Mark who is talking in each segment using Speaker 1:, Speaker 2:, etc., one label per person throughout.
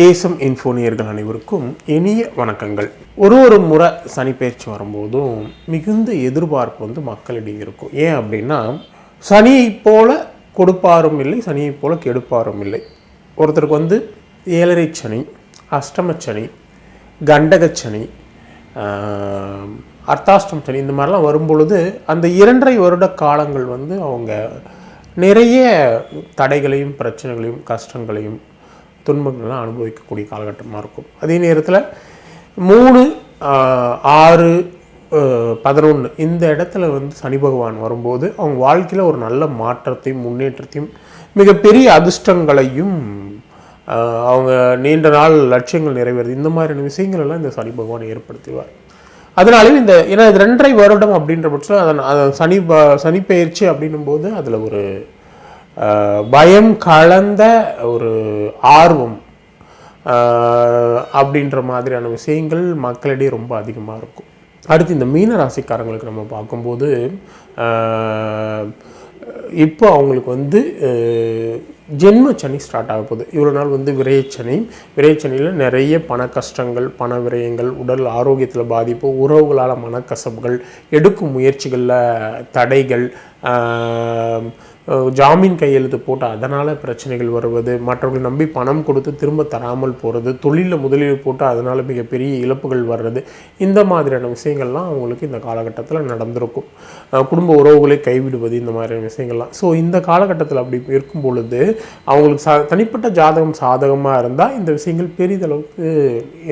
Speaker 1: ஏசம் இன்ஃபோனியர்கள் அனைவருக்கும் இனிய வணக்கங்கள். ஒரு ஒரு முறை சனி பயிற்சி வரும்போதும் மிகுந்த எதிர்பார்ப்பு வந்து மக்களிடையே இருக்கும். ஏன் அப்படின்னா சனியை போல கொடுப்பாரும் இல்லை சனியை போல கெடுப்பாரும் இல்லை. ஒருத்தருக்கு வந்து ஏழரை சனி அஷ்டமச்சனி கண்டகச்சனி அர்த்தாஷ்டம் சனி இந்த மாதிரிலாம் வரும்பொழுது அந்த இரண்டரை வருட காலங்கள் வந்து அவங்க நிறைய தடைகளையும் பிரச்சனைகளையும் கஷ்டங்களையும் துன்பங்கள்லாம் அனுபவிக்கக்கூடிய காலகட்டமாக இருக்கும். அதே நேரத்தில் மூணு ஆறு பதினொன்று இந்த இடத்துல வந்து சனி பகவான் வரும்போது அவங்க வாழ்க்கையில் ஒரு நல்ல மாற்றத்தையும் முன்னேற்றத்தையும் மிகப்பெரிய அதிர்ஷ்டங்களையும் அவங்க நீண்ட நாள் லட்சியங்கள் நிறைவேறுது. இந்த மாதிரியான விஷயங்கள் எல்லாம் இந்த சனி பகவான் ஏற்படுத்துவார். அதனாலும் இந்த ஏன்னா இது ரெண்டரை வருடம் அப்படின்ற பட்சத்தில் அதன் அதை சனி ப- சனி பயிற்சி அப்படின்னும் போது அதில் ஒரு பயம் கலந்த ஒரு ஆர்வம் அப்படின்ற மாதிரியான விஷயங்கள் மக்களிடையே ரொம்ப அதிகமாக இருக்கும். அடுத்து இந்த மீன ராசிக்காரங்களுக்கு நம்ம பார்க்கும்போது இப்போ அவங்களுக்கு வந்து ஜென்ம சனி ஸ்டார்ட் ஆக போகுது. இவ்வளோ நாள் வந்து விரயச்சனி விரயச்சனியில் நிறைய பண கஷ்டங்கள் பண விரயங்கள் உடல் ஆரோக்கியத்தில் பாதிப்பு உறவுகளால் மனக்கசப்புகள் எடுக்கும் முயற்சிகளில் தடைகள் ஜாமீன் கையெழுத்து போட்டு அதனால் பிரச்சனைகள் வருவது மற்றவர்கள் நம்பி பணம் கொடுத்து திரும்ப தராமல் போகிறது தொழிலில் முதலீடு போட்டு அதனால் மிகப்பெரிய இழப்புகள் வர்றது இந்த மாதிரியான விஷயங்கள்லாம் அவங்களுக்கு இந்த காலகட்டத்தில் நடந்திருக்கும். குடும்ப உறவுகளை கைவிடுவது இந்த மாதிரியான விஷயங்கள்லாம். ஸோ இந்த காலகட்டத்தில் அப்படி இருக்கும் பொழுது அவங்களுக்கு சா தனிப்பட்ட ஜாதகம் சாதகமாக இருந்தால் இந்த விஷயங்கள் பெரிதளவுக்கு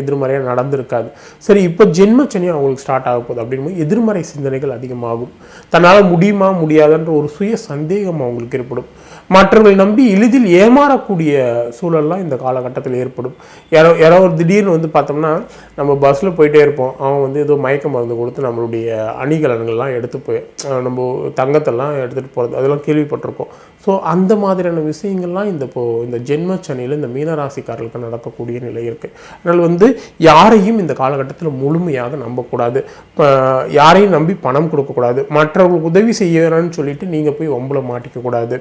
Speaker 1: எதிர்மறையாக நடந்திருக்காது. சரி இப்போ ஜென்மச்சனியும் அவங்களுக்கு ஸ்டார்ட் ஆக போகுது அப்படிங்கும்போது எதிர்மறை சிந்தனைகள் அதிகமாகும். தன்னால் முடியுமா முடியாது முடியாதுன்ற ஒரு சுய சந்தேகம் அவங்களுக்கு ஏற்படும். மற்றவர்களை நம்பி எளிதில் ஏமாறக்கூடிய சூழல்லாம் இந்த காலகட்டத்தில் ஏற்படும். யாரோ யாரோ ஒரு திடீர்னு வந்து பார்த்தோம்னா நம்ம பஸ்ஸில் போயிட்டே இருப்போம். அவன் வந்து ஏதோ மயக்க மருந்து கொடுத்து நம்மளுடைய அணிகலன்கள்லாம் எடுத்து போய் நம்ம தங்கத்தெல்லாம் எடுத்துகிட்டு போகிறது அதெல்லாம் கேள்விப்பட்டிருக்கோம். ஸோ அந்த மாதிரியான விஷயங்கள்லாம் இந்த இப்போ இந்த ஜென்ம சனியில் இந்த மீனராசிக்காரர்களுக்கு நடக்கக்கூடிய நிலை இருக்குது அதனால் வந்து யாரையும் இந்த காலகட்டத்தில் முழுமையாக நம்பக்கூடாது. இப்போ யாரையும் நம்பி பணம் கொடுக்கக்கூடாது. மற்றவர்களுக்கு உதவி செய்யறேன்னு சொல்லிட்டு நீங்கள் போய் ஒம்பளை மாட்டிக்கக்கூடாது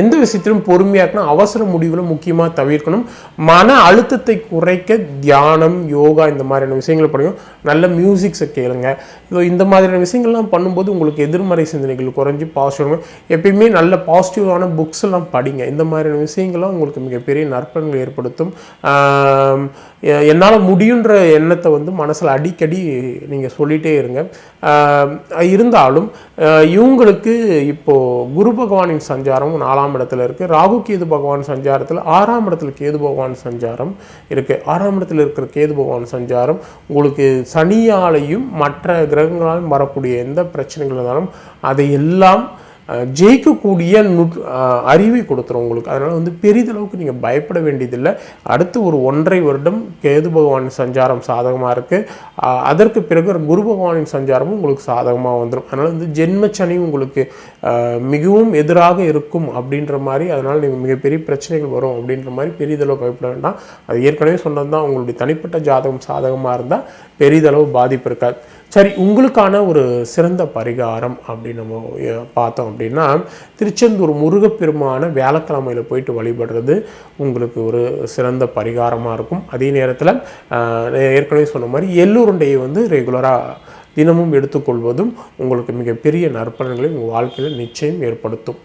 Speaker 1: எந்த விஷயத்திலும் பொறுமையாக இருக்கணும் அவசர முடிவுகளை முக்கியமாக தவிர்க்கணும். மன அழுத்தத்தை குறைக்க தியானம் யோகா இந்த மாதிரியான விஷயங்களை படிக்கும் நல்ல மியூசிக்ஸை கேளுங்க. இதோ இந்த மாதிரியான விஷயங்கள்லாம் பண்ணும்போது உங்களுக்கு எதிர்மறை சிந்தனைகள் குறைஞ்சி பாசிட்டிவ் எப்பயுமே நல்ல பாசிட்டிவான புக்ஸ் எல்லாம் படிங்க. இந்த மாதிரியான விஷயங்கள்லாம் உங்களுக்கு மிகப்பெரிய நற்பலன்கள் ஏற்படுத்தும். என்னால் முடியுன்ற எண்ணத்தை வந்து மனசில் அடிக்கடி நீங்கள் சொல்லிகிட்டே இருங்க. இருந்தாலும் இவங்க உங்களுக்கு இப்போது குரு பகவானின் சஞ்சாரம் நாலாம் இடத்துல இருக்குது ராகு கேது பகவான் சஞ்சாரத்தில் ஆறாம் இடத்துல கேது பகவான் சஞ்சாரம் இருக்குது ஆறாம் இடத்துல இருக்கிற கேது பகவான் சஞ்சாரம் உங்களுக்கு சனியாலையும் மற்ற கிரகங்களாலும் வரக்கூடிய எந்த பிரச்சனைகள் இருந்தாலும் அதையெல்லாம் எல்லாம் ஜெயிக்கக்கூடிய நுட் அறிவை கொடுத்துரும் உங்களுக்கு. அதனால் வந்து பெரிதளவுக்கு நீங்கள் பயப்பட வேண்டியதில்லை. அடுத்து ஒரு ஒன்றரை வருடம் கேது பகவானின் சஞ்சாரம் சாதகமாக இருக்குது அதற்கு பிறகு ஒரு குரு பகவானின் சஞ்சாரமும் உங்களுக்கு சாதகமாக வந்துடும் அதனால் வந்து ஜென்மச்சனி உங்களுக்கு மிகவும் எதிராக இருக்கும் அப்படின்ற மாதிரி அதனால் நீங்கள் மிகப்பெரிய பிரச்சனைகள் வரும் அப்படின்ற மாதிரி பெரிதளவு பயப்பட வேண்டாம். அது ஏற்கனவே சொன்னது தான் உங்களுடைய தனிப்பட்ட ஜாதகம் சாதகமாக இருந்தால் பெரிதளவு பாதிப்பு இருக்காது. சரி உங்களுக்கான ஒரு சிறந்த பரிகாரம் அப்படின்னு நம்ம பார்த்தோம் அப்படின்னா திருச்செந்தூர் முருகப்பெருமான வியாழக்கிழமையில் போயிட்டு வழிபடுறது உங்களுக்கு ஒரு சிறந்த பரிகாரமாக இருக்கும். அதே நேரத்தில் ஏற்கனவே சொன்ன மாதிரி எள்ளுருண்டையை வந்து ரெகுலராக தினமும் எடுத்துக்கொள்வதும் உங்களுக்கு மிகப்பெரிய நற்பலன்களை உங்கள் வாழ்க்கையில் நிச்சயம் ஏற்படுத்தும்.